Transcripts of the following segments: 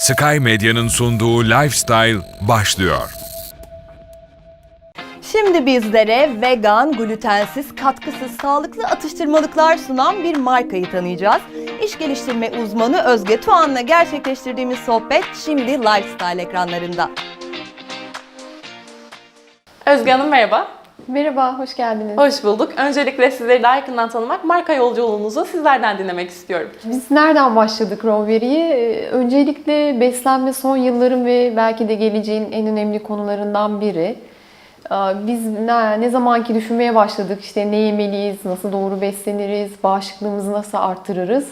Sky Medya'nın sunduğu Lifestyle başlıyor. Şimdi bizlere vegan, glutensiz, katkısız, sağlıklı atıştırmalıklar sunan bir markayı tanıyacağız. İş geliştirme uzmanı Özge Tuğan'la gerçekleştirdiğimiz sohbet şimdi Lifestyle ekranlarında. Özge Hanım merhaba. Merhaba, hoş geldiniz. Hoş bulduk. Öncelikle sizleri daha yakından tanımak, marka yolculuğunuzu sizlerden dinlemek istiyorum. Biz nereden başladık Roveri'ye? Ee, Öncelikle beslenme son yılların ve belki de geleceğin en önemli konularından biri. Ee, Biz ne, ne zamanki düşünmeye başladık işte ne yemeliyiz, nasıl doğru besleniriz, bağışıklığımızı nasıl arttırırız.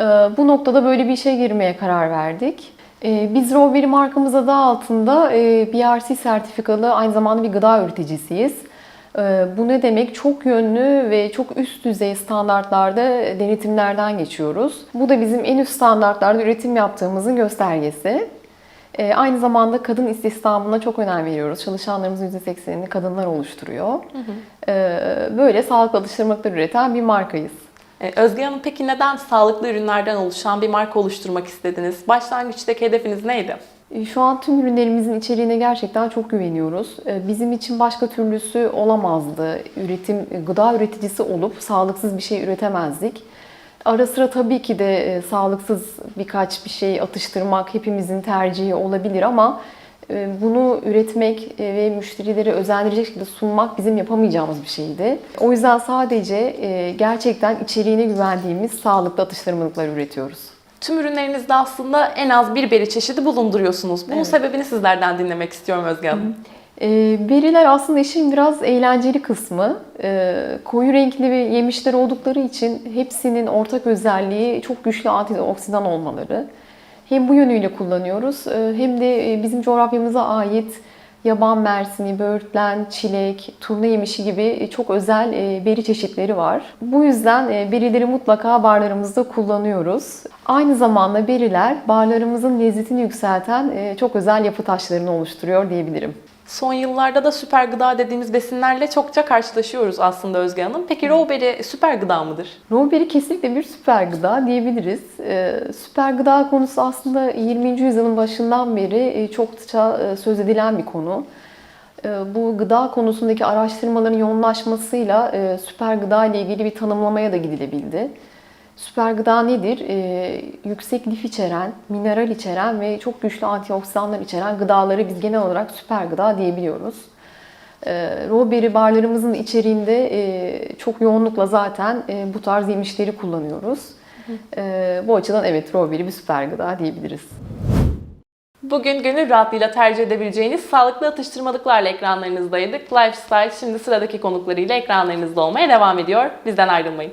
Ee, Bu noktada böyle bir işe girmeye karar verdik. Biz Roveri markamız adı altında e, BRC sertifikalı aynı zamanda bir gıda üreticisiyiz. Ee, Bu ne demek? Çok yönlü ve çok üst düzey standartlarda denetimlerden geçiyoruz. Bu da bizim en üst standartlarda üretim yaptığımızın göstergesi. Ee, Aynı zamanda kadın istihdamına çok önem veriyoruz. Çalışanlarımızın %80'ini kadınlar oluşturuyor. Ee, Böyle sağlıklı alıştırmalıklar üreten bir markayız. Özge Hanım peki neden sağlıklı ürünlerden oluşan bir marka oluşturmak istediniz? Başlangıçtaki hedefiniz neydi? E, Şu an tüm ürünlerimizin içeriğine gerçekten çok güveniyoruz. E, Bizim için başka türlüsü olamazdı. Üretim, gıda üreticisi olup sağlıksız bir şey üretemezdik. Ara sıra tabii ki de e, sağlıksız birkaç bir şey atıştırmak hepimizin tercihi olabilir ama e, bunu üretmek e, ve müşterileri özendirecek şekilde sunmak bizim yapamayacağımız bir şeydi. O yüzden sadece e, gerçekten içeriğine güvendiğimiz sağlıklı atıştırmalıklar üretiyoruz. Tüm ürünlerinizde aslında en az bir beri çeşidi bulunduruyorsunuz. Bunun sebebini sizlerden dinlemek istiyorum Özge Hanım. E, beriler aslında işin biraz eğlenceli kısmı. E, koyu renkli ve yemişler oldukları için hepsinin ortak özelliği çok güçlü antioksidan olmaları. Hem bu yönüyle kullanıyoruz e, hem de e, bizim coğrafyamıza ait yaban mersini, böğürtlen, çilek, turna yemişi gibi e, çok özel e, beri çeşitleri var. Bu yüzden e, berileri mutlaka barlarımızda kullanıyoruz. Aynı zamanda beriler barlarımızın lezzetini yükselten e, çok özel yapı taşlarını oluşturuyor diyebilirim. Son yıllarda da süper gıda dediğimiz besinlerle çokça karşılaşıyoruz aslında Özge Hanım. Peki Rawberry süper gıda mıdır? Raspberry kesinlikle bir süper gıda diyebiliriz. Ee, süper gıda konusu aslında 20. yüzyılın başından beri e, çokça e, söz edilen bir konu. Ee, Bu gıda konusundaki araştırmaların yoğunlaşmasıyla e, süper gıda ile ilgili bir tanımlamaya da gidilebildi. Süper gıda nedir? Ee, yüksek lif içeren, mineral içeren ve çok güçlü antioksidanlar içeren gıdaları biz genel olarak süper gıda diyebiliyoruz. E, Raspberry barlarımızın içeriğinde e, çok yoğunlukla zaten e, bu tarz yemişleri kullanıyoruz. E, bu açıdan evet Raspberry bir süper gıda diyebiliriz. Bugün gönül rahatlığıyla tercih edebileceğiniz sağlıklı atıştırmalıklarla ekranlarınızdaydık. Lifestyle şimdi sıradaki konuklarıyla ekranlarınızda olmaya devam ediyor. Bizden ayrılmayın.